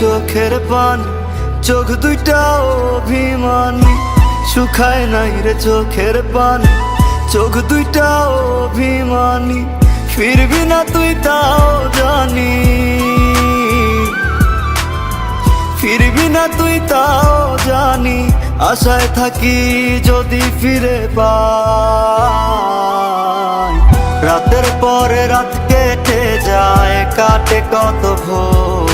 চোখের পান, চোখ দুইটা অভিমানী। শুকায় নাই রে চোখের পান, চোখ দুইটা অভিমানী। ফিরবি না তুই তাও জানি। ফিরবি না তুই তাও জানি, আশায় থাকি যদি ফিরে পাই। রাতের পরে রাত কেটে যায়, কাটে কত ভোর।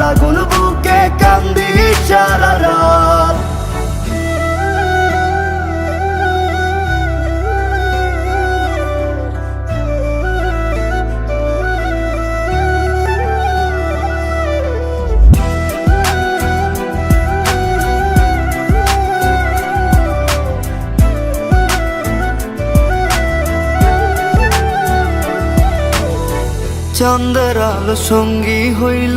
রাগুন বুকে কান্দি সারা রাত। চন্দ্রের আলো সঙ্গী হইল।